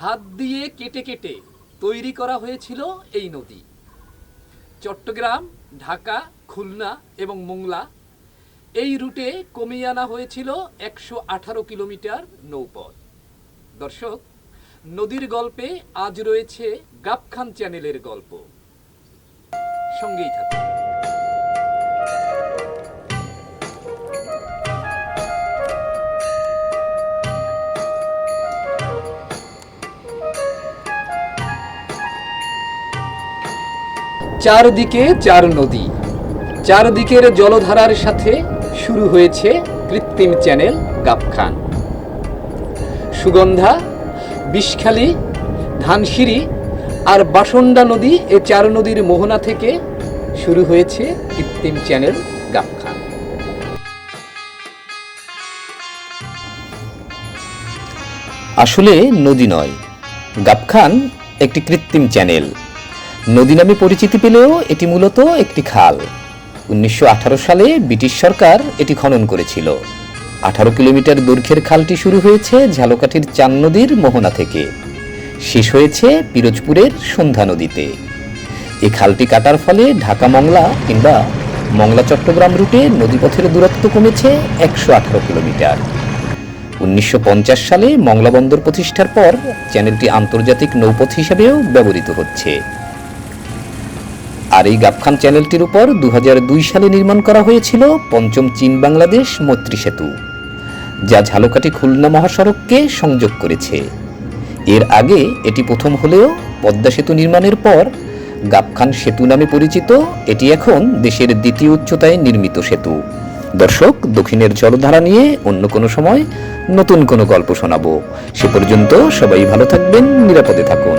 হাত দিয়ে কেটে কেটে তৈরি করা হয়েছিল এই নদী। চট্টগ্রাম, ঢাকা, খুলনা এবং মোংলা এই রুটে কমিয়ে আনা হয়েছিল একশো আঠারো কিলোমিটার নৌপথ। দর্শক, নদীর গল্পে আজ রয়েছে গাবখান চ্যানেলের গল্প। সঙ্গেই থাকুন। চারদিকে চার নদী। চারদিকের জলধারার সাথে শুরু হয়েছে কৃত্রিম চ্যানেল গাবখান। সুগন্ধা, বিষখালী, ধানসিঁড়ি আর বাসন্ডা নদী এ চার নদীর মোহনা থেকে শুরু হয়েছে কৃত্রিম চ্যানেল গাবখান। আসলে নদী নয়, গাবখান একটি কৃত্রিম চ্যানেল। নদী নামে পরিচিতি পেলেও এটি মূলত একটি খাল। উনিশশো আঠারো সালে ব্রিটিশ সরকার এটি খনন করেছিল। আঠারো কিলোমিটার দৈর্ঘ্যের খালটি শুরু হয়েছে ঝালকাঠির চান নদীর মোহনা থেকে। শেষ হয়েছে পিরোজপুরের সন্ধ্যা নদীতে। এ খালটি কাটার ফলে ঢাকা মংলা কিংবা মংলা চট্টগ্রাম রুটে নদীপথের দূরত্ব কমেছে একশো আঠারো কিলোমিটার। উনিশশো পঞ্চাশ সালে মংলা বন্দর প্রতিষ্ঠার পর চ্যানেলটি আন্তর্জাতিক নৌপথ হিসেবেও ব্যবহৃত হচ্ছে। আর এই গাবখান চ্যানেলটির উপর দু সালে নির্মাণ করা হয়েছিল পঞ্চম চীন বাংলাদেশ মৈত্রী সেতু, যা ঝালকাঠি খুলনা মহাসড়ককে সংযোগ করেছে। এর আগে এটি প্রথম হলেও পদ্মা সেতু নির্মাণের পর গাবখান সেতু নামে পরিচিত, এটি এখন দেশের দ্বিতীয় উচ্চতায় নির্মিত সেতু। দর্শক, দক্ষিণের জলধারা নিয়ে অন্য কোনো সময় নতুন কোনো গল্প শোনাবো। সে পর্যন্ত সবাই ভালো থাকবেন, নিরাপদে থাকুন।